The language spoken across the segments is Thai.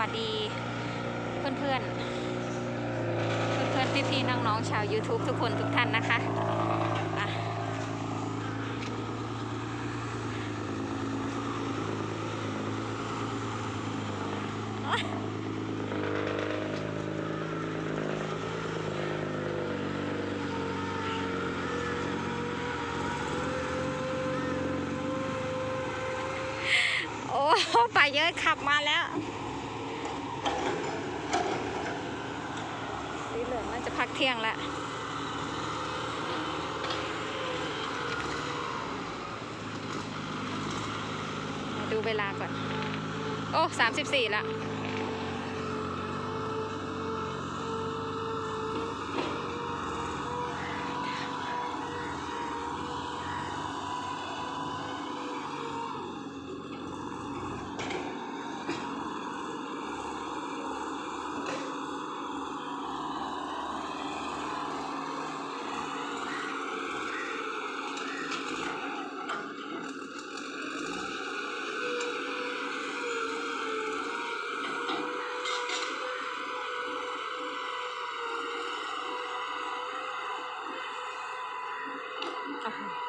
วัสดีเพื่อนเพื่อนเพื่อนเพื่อนๆพี่ๆน้องชาว YouTube ทุกคนทุกท่านนะคะอะโอ้ไปเยอะขับมาแล้ว สีเหลืองน่าจะพัก เที่ยงแล้วดูเวลาก่อน โอ้สามสิบสี่ละ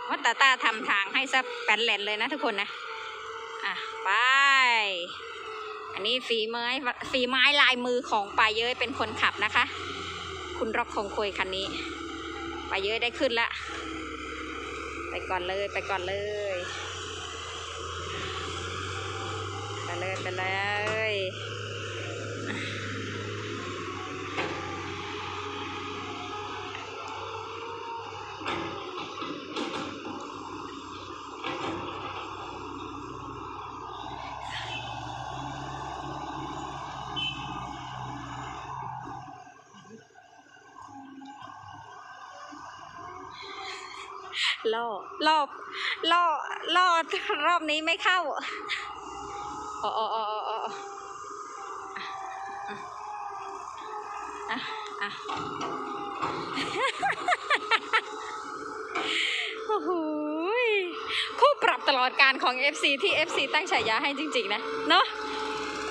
วัดตาตาทำทางให้ซะแปนแหลนเลยนะทุกคนนะ อะ ไป อันนี้ฝีไม้ฝีไม้ลายมือของปาเย้ยเป็นคนขับนะคะ คุณร็อกคงคุยคันนี้ปาเย้ยได้ขึ้นละ ไปก่อนเลยไปก่อนเลยไปเลยไปเลย ล่อรอบล่อล่อรอบนี้ไม่เข้าอ๋ออ๋ออ๋ออ๋ออ๋ออะอะโอ้โหคู่ปรับตลอดการของ FC ที่ FC ตั้งฉายาให้จริง ๆ นะ เนาะ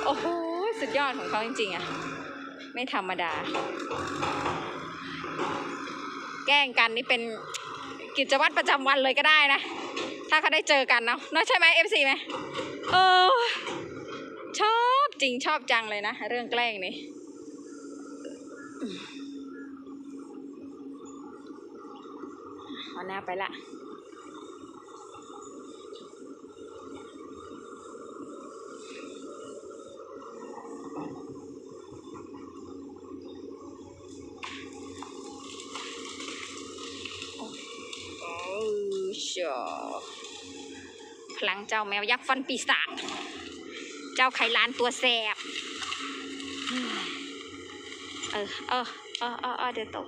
โอ้โหสุดยอดของเขาจริง ๆอะไม่ธรรมดา แกล้งกันนี่เป็น กิจวัตรประจำวันเลยก็ได้นะ ถ้าเขาได้เจอกันเนาะเนาะใช่ไหมเอฟซีไหมเออชอบจริงชอบจังเลยนะ เรื่องแกล้งนี่เอาหน้าไปละ ชอพลังเจ้าแมวยักษ์ฟันปีศาจ เจ้าไข่ลานตัวแสบ เออ เออ เออ เออ เดี๋ยวตก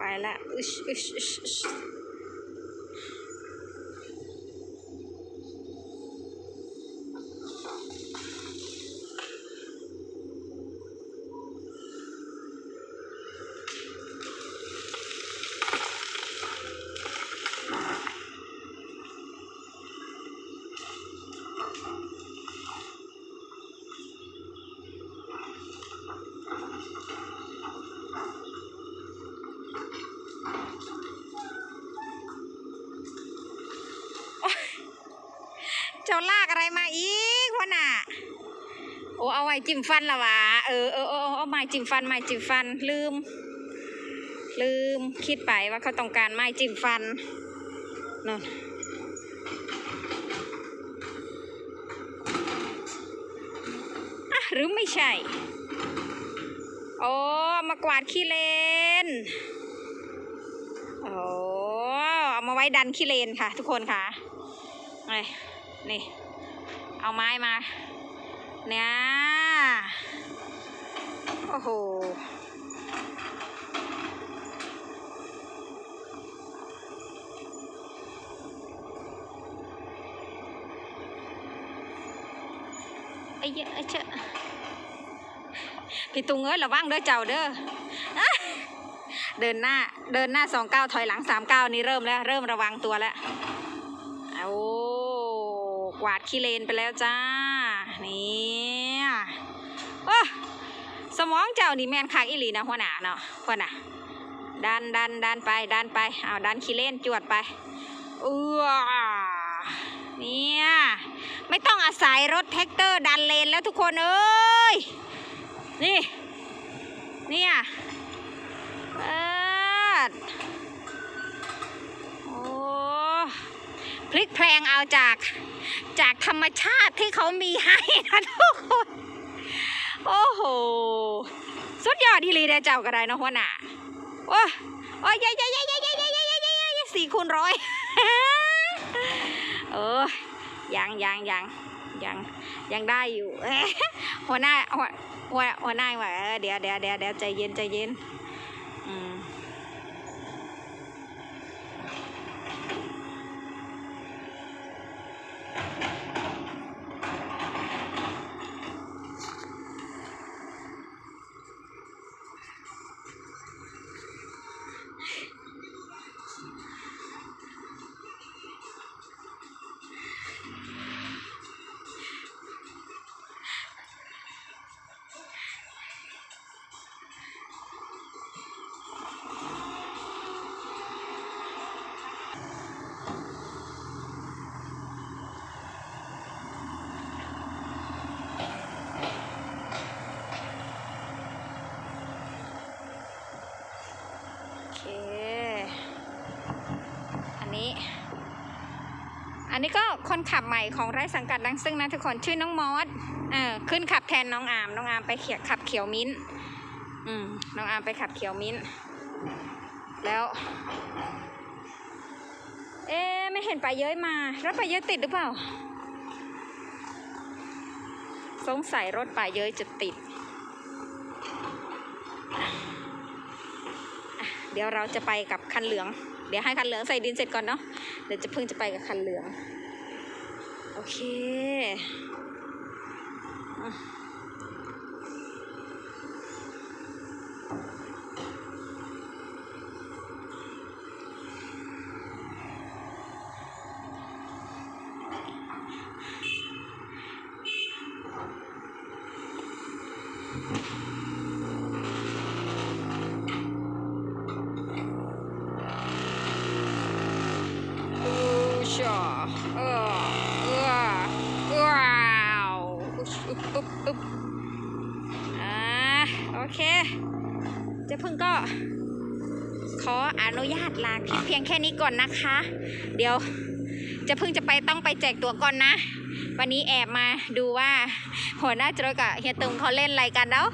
ละไปละ อะไรมาอีกวะน่ะโอ้เอาไว้จิ้มฟันละวะเออเออเออเอาไม้จิ้มฟันไม้จิ้มฟันลืม ลืมคิดไปว่าเขาต้องการไม้จิ้มฟันนั่นอะหรือไม่ใช่โอ้มากวาดขี้เลนโอ้เอามาไว้ดันขี้เลนค่ะ ทุกคนค่ะนี่นี่ เอาไม้มา เนี่ยโอ้โหไอ้เหี้ยไอ้เชอะพี่ตุงเอ้ยระวังเด้อเจ้าเด้อเดินหน้าเดินหน้าสองเก้าถอยหลังสามเก้านี่เริ่มแล้ว เริ่มระวังตัวแล้วโอ้ กวาดขี้เลนไปแล้วจ้า นี่โอ้สมองเจ้านี่แมนคักอีหลีนะหัวหน้าเนาะหัวหน้าดันดันดันไปดันไปเอาดันขี้เลนจวดไปเออเนี่ยไม่ต้องอาศัยรถแท็กเตอร์ดันเลนแล้วทุกคนเอ้ยนี่เนี่ยเอิดโอ้พลิกแพลงเอาจาก จากธรรมชาติที่เขามีให้นะทุกคน โอ้โห สุดยอดดีเลยเด้เจ้าก็ได้นะหัวหน้าโอ้โอ้ยยยยยยยยยยยสี่คูณร้อยเออยังยังยังยังยังได้อยู่หัวหน้าหัวหัวหน้าว่าเดี๋ยวเดี๋ยวเดี๋ยวใจเย็นใจเย็น อันนี้ก็คนขับใหม่ของไร้สังกัดดังซึ่งนะทุกคนชื่อน้องมอสเออขึ้นขับแทนน้องอามน้องอามไปเขียขับเขียวมิ้นท์อืมน้องอามไปขับเขียวมิ้นท์แล้ว เอ๊ไม่เห็นปลาเย้ยมาแล้วปลาเย้ยติดหรือเปล่า สงสัยรถปลาเย้ยจะติด เดี๋ยวเราจะไปกับคันเหลือง เดี๋ยวให้คันเหลืองใส่ดินเสร็จก่อนเนาะเดี๋ยวจะเพิ่งจะไปกับคันเหลือง โอเคอะอูชอเออเออว้าวอุ๊บอุ๊บอุ๊บอุ๊บอ่าโอเค เจะเพิ่งก็ ขออนุญาตลาคลิปเพียงแค่นี้ก่อนนะคะ เดี๋ยวจะเพิ่งจะไปต้องไปแจกตัวก่อนนะ วันนี้แอบมาดูว่าหัวหน้าจรวดกับเฮียตึงเขาเล่นอะไรกันแล้ว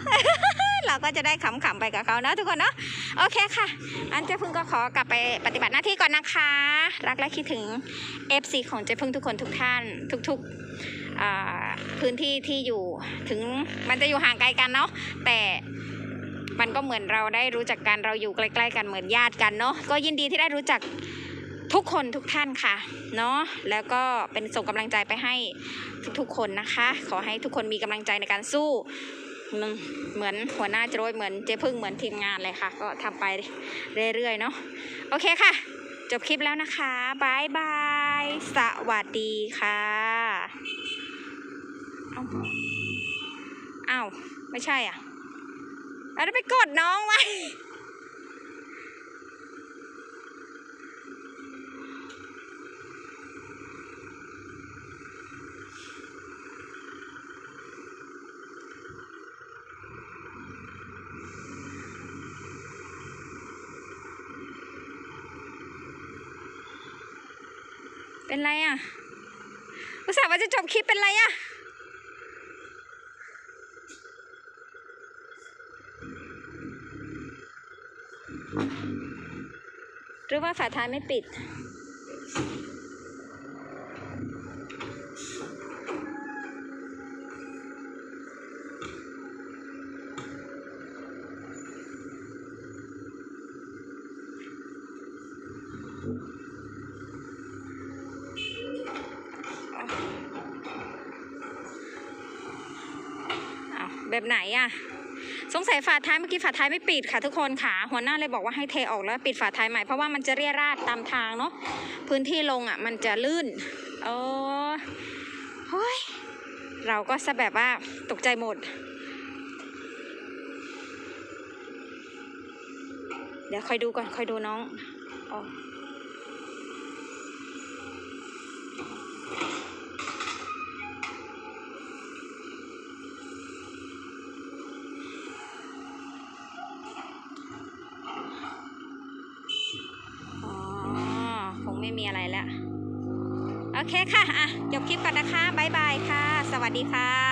เราก็จะได้ขำๆไปกับเขานะทุกคนเนาะโอเคค่ะอันเจ๊พึ่งก็ขอกลับไปปฏิบัติหน้าที่ก่อนนะคะ รักและคิดถึง FC ของเจ๊พึ่งทุกคนทุกท่าน ทุกๆพื้นที่ที่อยู่ถึงมันจะอยู่ห่างไกลกันเนาะแต่ มันก็เหมือนเราได้รู้จักกันเราอยู่ใกล้ ๆ กันเหมือนญาติกันเนาะก็ยินดีที่ได้รู้จักทุกคนทุกท่านค่ะเนาะแล้วก็เป็นส่งกำลังใจไปให้ทุกๆคนนะคะ ขอให้ทุกคนมีกำลังใจในการสู้เหมือนหัวหน้าโจรยเหมือนเจ๊พึ่งเหมือนทีมงานเลยค่ะ ก็ทำไปเรื่อยๆเนาะโอเคค่ะ จบคลิปแล้วนะคะบายบายสวัสดีค่ะเอ้อ้าวไม่ใช่อะ แล้วไปกดน้องไว้ เป็นไรอะอุตส่าห์ว่าจะจบคลิปเป็นไรอะ รือว่าฝาท้ายไม่ปิดอ้าวแบบไหนอะ สงสัยฝาท้ายเมื่อกี้ฝาท้ายไม่ปิดค่ะทุกคนค่ะ หัวหน้าเลยบอกว่าให้เทออกแล้วปิดฝาท้ายใหม่เพราะว่ามันจะเรียราดตามทางเนาะพื้นที่ลงอะมันจะลื่นโอ้เฮ้ยเราก็ซะแบบว่าตกใจหมด เดี๋ยวคอยดูก่อนคอยดูน้องอ๋อ คงไม่ มีอะไรแล้ว โอเคค่ะ อะ จบคลิปก่อนนะคะ บ๊ายบายค่ะ สวัสดีค่ะ